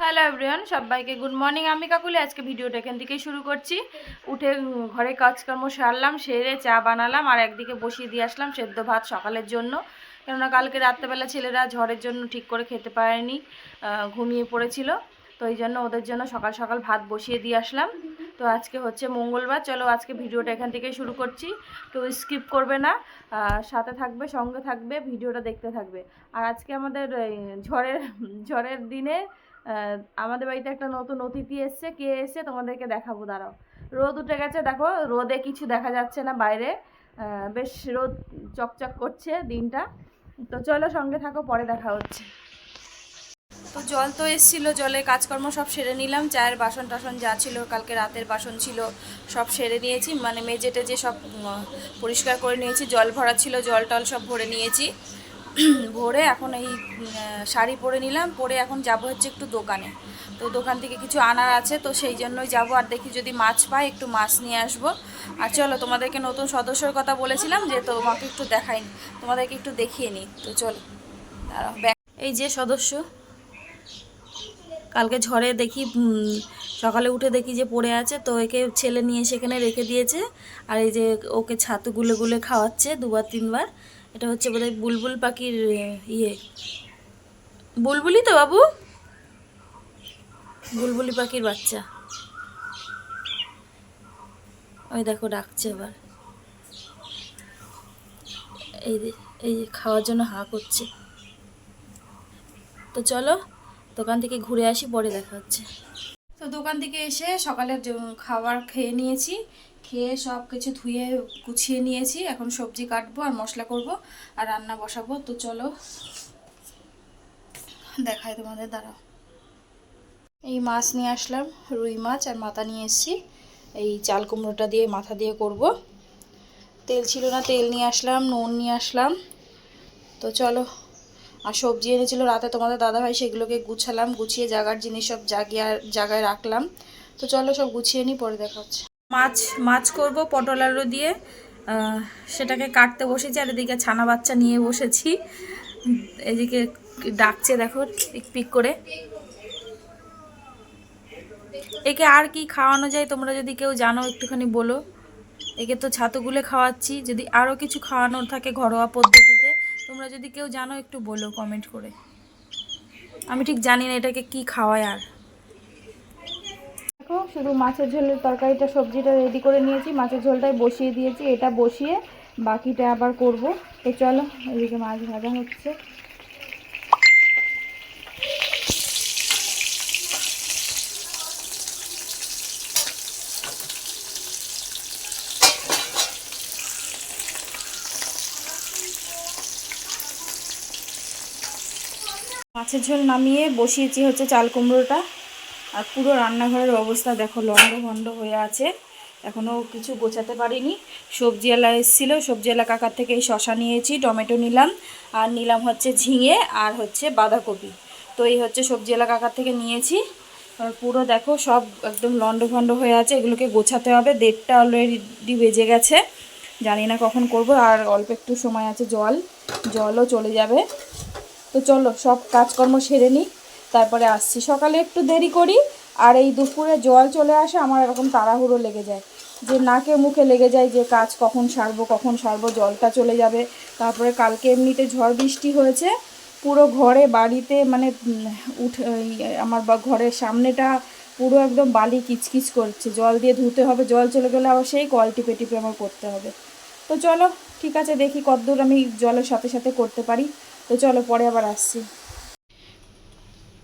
Hello everyone সবাইকে good morning আমি কাকুলি, আজকে ভিডিওটা এখান থেকেই শুরু করছি। উঠে ঘরে কাজকর্ম সারলাম, সেরে চা বানালাম আর একদিকে বসিয়ে দিয়ে আসলাম সেদ্ধ ভাত সকালের জন্য। কেননা কালকে রাত্রেবেলা ছেলেরা ঝড়ের জন্য ঠিক করে খেতে পারেনি ঘুমিয়ে পড়েছিল। তো এই জন্য ওদের জন্য সকাল সকাল ভাত বসিয়ে দিয়ে আসলাম। তো আজকে হচ্ছে মঙ্গলবার, চলো আজকে ভিডিওটা এখান থেকেই শুরু করছি। কেউ স্কিপ করবে না সাথে থাকবে, সঙ্গে থাকবে, ভিডিওটা দেখতে থাকবে। আর আজকে আমাদের ঝড়ের ঝড়ের দিনে আমাদের বাড়িতে একটা নতুন অতিথি এসছে। কে এসছে? তোমাদেরকে দেখাবো, দাঁড়াও। রোদ উঠে গেছে, দেখো, রোদে কিছু দেখা যাচ্ছে না বাইরে। বেশ রোদ চকচক করছে দিনটা। তো চলো সঙ্গে থাকো, পরে দেখা হচ্ছে। তো জল তো এসেছিল জলে কাজকর্ম সব সেরে নিলাম। চায়ের বাসন টাসন যা ছিল, কালকে রাতের বাসন ছিল, সব সেরে নিয়েছি। মানে মেজে যে সব পরিষ্কার করে নিয়েছি, জল ভরা ছিল জল টল সব ভরে নিয়েছি। ভরে এখন এই শাড়ি পরে নিলাম, পরে এখন যাব হচ্ছে একটু দোকানে। তো দোকান থেকে কিছু আনার আছে, তো সেই জন্যই যাব। আর দেখি যদি মাছ পাই, একটু মাছ নিয়ে আসব। আর চলো, তোমাদেরকে নতুন সদস্যর কথা বলেছিলাম যে তোমাকে একটু দেখাই তোমাদেরকে একটু দেখিয়ে নিই তো চলো এই যে সদস্য, কালকে ঝড়ে দেখি সকালে উঠে দেখি যে পড়ে আছে, তো একে ছেলে নিয়ে সেখানে রেখে দিয়েছে। আর এই যে ওকে ছাতু গুলে গুলে খাওয়াচ্ছে দুবার, তিনবার। এটা হচ্ছে বোধহয় বুলবুল পাখির ইয়ে। বুলবুলি তো বাবু? বুলবুলি পাখির বাচ্চা। ওই দেখো, ডাকছে এবার। এই এই খাওয়ার জন্য হা করছে। তো চলো, দোকান থেকে ঘুরে আসি, পরে দেখা হচ্ছে। তো দোকান থেকে এসে সকালের খাবার খেয়ে নিয়েছি, খেয়ে সব কিছু ধুয়ে গুছিয়ে নিয়েছি। এখন সবজি কাটবো আর মশলা করব আর রান্না বসাবো। তো চলো দেখাই তোমাদের, দাঁড়াও। এই মাছ নিয়ে আসলাম, রুই মাছ আর মাথা নিয়ে এসেছি। এই চাল কুমড়োটা দিয়ে মাথা দিয়ে করব। তেল ছিল না, তেল নিয়ে আসলাম, নুন নিয়ে আসলাম। তো চলো আর সবজি এনেছিল রাতে তোমাদের দাদাভাই, সেগুলোকে গুছালাম, গুছিয়ে জাগার জিনিস সব জাগিয়ে জায়গায় রাখলাম। তো চলো সব গুছিয়ে নিই পরে দেখা হচ্ছে। মাছ মাছ করব পটল আলু দিয়ে। সেটাকে কাটতে বসেছি আর এদিকে ছানা বাচ্চা নিয়ে বসেছি। এদিকে ডাকছে দেখো, পিক পিক করে। একে আর কি খাওয়ানো যায় তোমরা যদি কেউ জানো, একটুখানি বলো। একে তো ছাতুগুলো খাওয়াচ্ছি, যদি আরও কিছু খাওয়ানোর থাকে, ঘরোয়া পদ্ধতিতে তোমরা যদি কেউ জানো, একটু বলো কমেন্ট করে। আমি ঠিক জানি না এটাকে কি খাওয়ায় আর। দেখো, শুধু মাছের ঝোলের তরকারিটা, সবজিটা রেডি করে নিয়েছি। মাছের ঝোলটাই বসিয়ে দিয়েছি, এটা বসিয়ে বাকিটা আবার করব। তো চলো, এদিকে মাছ ভাজা হচ্ছে। মাছের ঝোল নামিয়ে বসিয়েছি হচ্ছে চাল কুমড়োটা। আর পুরো রান্নাঘরের অবস্থা দেখো লন্ড ভন্ড হয়ে আছে। এখনও কিছু গোছাতে পারিনি। সবজিওয়ালা এসেছিল সবজিওয়ালা কাকার থেকে এই শশা নিয়েছি, টমেটো নিলাম, আর নিলাম হচ্ছে ঝিঙে আর হচ্ছে বাঁধাকপি। তো এই হচ্ছে সবজিওয়ালা কাকার থেকে নিয়েছি। পুরো দেখো সব একদম লন্ড ভন্ড হয়ে আছে, এগুলোকে গোছাতে হবে। দেড়টা অলরেডি বেজে গেছে। জানি না কখন করব, আর অল্প একটু সময় আছে জল। জলও চলে যাবে। তো চলো, সব কাজকর্ম সেরে নিই, তারপরে আসছি। সকালে একটু দেরি করি, আর এই দুপুরে জল চলে আসে, আমার এরকম তাড়াহুড়ো লেগে যায়। যে নাকে মুখে লেগে যায় যে কাজ কখন সারবো কখন সারবো, জলটা চলে যাবে। তারপরে কালকে এমনিতে ঝড় বৃষ্টি হয়েছে, পুরো ঘরে বাড়িতে মানে উঠে আমার ঘরের সামনেটা পুরো একদম বালি কিচকিচ করছে। জল দিয়ে ধুতে হবে, জল চলে গেলে আবার সেই কল টিপে টিপে আমার করতে হবে। তো চলো, ঠিক আছে, দেখি কতদূর আমি জলের সাথে সাথে করতে পারি। তো চলো পরে আবার আসছি।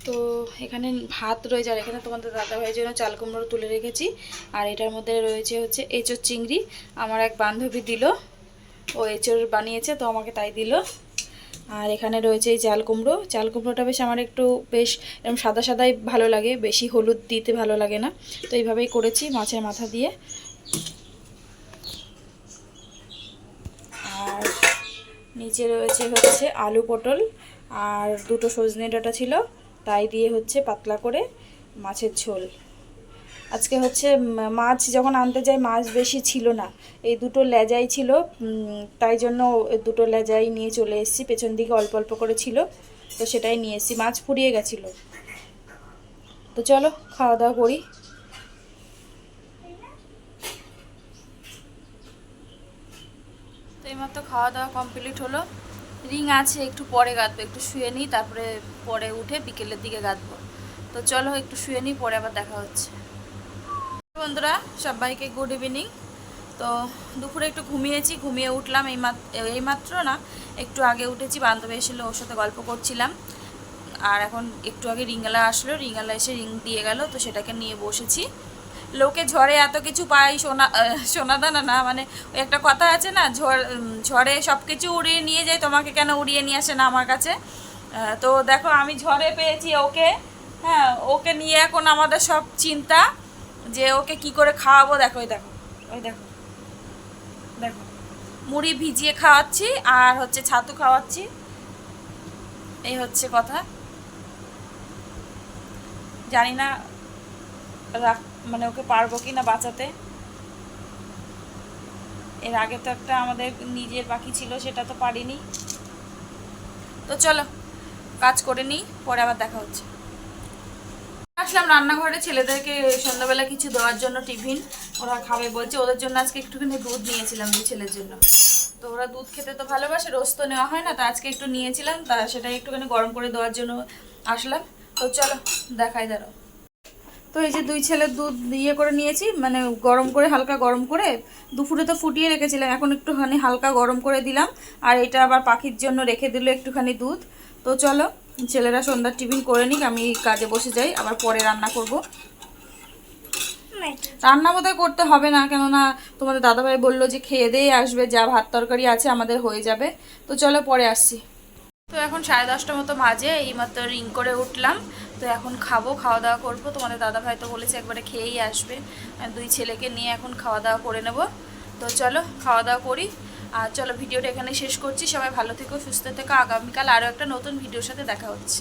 তো এখানে ভাত রয়েছে, আর এখানে তোমাদের দাদাভাইয়ের জন্য চাল কুমড়ো তুলে রেখেছি। আর এটার মধ্যে রয়েছে হচ্ছে এঁচোর চিংড়ি। আমার এক বান্ধবী দিল, ও এঁচোর বানিয়েছে, তো আমাকে তাই দিল। আর এখানে রয়েছে এই চাল কুমড়ো। চাল কুমড়োটা বেশ আমার একটু বেশ এরকম সাদা সাদাই ভালো লাগে, বেশি হলুদ দিতে ভালো লাগে না। তো এইভাবেই করেছি মাছের মাথা দিয়ে আর নিচে রয়েছে হচ্ছে আলু পটল আর দুটো সজনে ডাঁটা ছিল, তাই দিয়ে হচ্ছে পাতলা করে মাছের ঝোল। আজকে হচ্ছে মাছ যখন আনতে যাই মাছ বেশি ছিল না, এই দুটো লেজাই ছিল তাই জন্য দুটো লেজাই নিয়ে চলে এসেছি, পেছন দিকে অল্প অল্প করে ছিল, তো সেটাই নিয়ে এসেছি, মাছ ফুরিয়ে গেছিল। তো চলো খাওয়া দাওয়া করি। এইমাত্র খাওয়া দাওয়া কমপ্লিট হলো। রিং আছে, একটু পরে গাঁথবো একটু শুয়ে নিই, তারপরে, পরে উঠে বিকেলের দিকে গাঁথবো তো চলো একটু শুয়ে নিই, পরে আবার দেখা হচ্ছে। বন্ধুরা, সবাইকে গুড ইভিনিং তো দুপুরে একটু ঘুমিয়েছি, ঘুমিয়ে উঠলাম এই এইমাত্র না, একটু আগে উঠেছি, বান্ধবী এসেছিল, ওর সাথে গল্প করছিলাম। আর এখন একটু আগে রিঙ্গালা আসলো রিঙ্গালা এসে রিং দিয়ে গেল, তো সেটাকে নিয়ে বসেছি। লোকে ঝড়ে এত কিছু পাই সোনা সোনাদানা না মানে একটা কথা আছে না, ঝড় ঝড়ে সব কিছু উড়িয়ে নিয়ে যায়, তোমাকে কেন উড়িয়ে নিয়ে আসে না আমার কাছে? তো দেখো আমি ঝড়ে পেয়েছি ওকে হ্যাঁ ওকে নিয়ে এখন আমাদের সব চিন্তা যে ওকে কি করে খাওয়াবো, দেখো, ওই দেখো ওই দেখো দেখো, মুড়ি ভিজিয়ে খাওয়াচ্ছি আর হচ্ছে ছাতু খাওয়াচ্ছি, এই হচ্ছে কথা। জানি না, রাখ মানে ওকে পারব কি না বাঁচাতে। এর আগে তো একটা আমাদের নিজের পাখি ছিল, সেটা তো পারিনি। তো চলো, কাজ করে নিই, পরে আবার দেখা হচ্ছে। আসলাম রান্নাঘরে, ছেলেদেরকে সন্ধ্যাবেলা কিছু দেওয়ার জন্য টিফিন। ওরা খাবে বলছে, ওদের জন্য আজকে একটুখানি দুধ নিয়েছিলাম দুই ছেলের জন্য। তো ওরা দুধ খেতে তো ভালোবাসে রোজ তো নেওয়া হয় না, তা আজকে একটু নিয়েছিলাম, তা সেটাই একটুখানি গরম করে দেওয়ার জন্য আসলাম। তো চলো, দেখাই দাঁড়াও। তো এই যে দুই ছেলের দুধ ইয়ে করে নিয়েছি মানে গরম করে, হালকা গরম করে, দুপুরে তো ফুটিয়ে রেখেছিলাম, এখন একটুখানি হালকা গরম করে দিলাম, আর এটা আবার পাখির জন্য রেখে দিল একটুখানি দুধ। তো চলো, ছেলেরা সন্ধ্যার টিফিন করে নিক, আমি কাজে বসে যাই, আবার পরে রান্না করব। রান্না বোধহয় করতে হবে না, কেননা তোমাদের দাদাভাই বলল যে খেয়ে দিয়ে আসবে, যা ভাত তরকারি আছে আমাদের হয়ে যাবে। তো চলো পরে আসছি। তো এখন সাড়ে দশটা মতো মাঝে এইমাত্র রিং করে উঠলাম। তো এখন খাব, খাওয়া দাওয়া করব। তোমাদের দাদা ভাই তো বলেছে একবারে খেয়েই আসবে। দুই ছেলেকে নিয়ে এখন খাওয়া দাওয়া করে নেব। তো চলো, খাওয়া দাওয়া করি। আর চলো, ভিডিওটা এখানে শেষ করছি। সবাই ভালো থেকো, সুস্থ থেকো। আগামীকাল আরও একটা নতুন ভিডিওর সাথে দেখা হচ্ছে।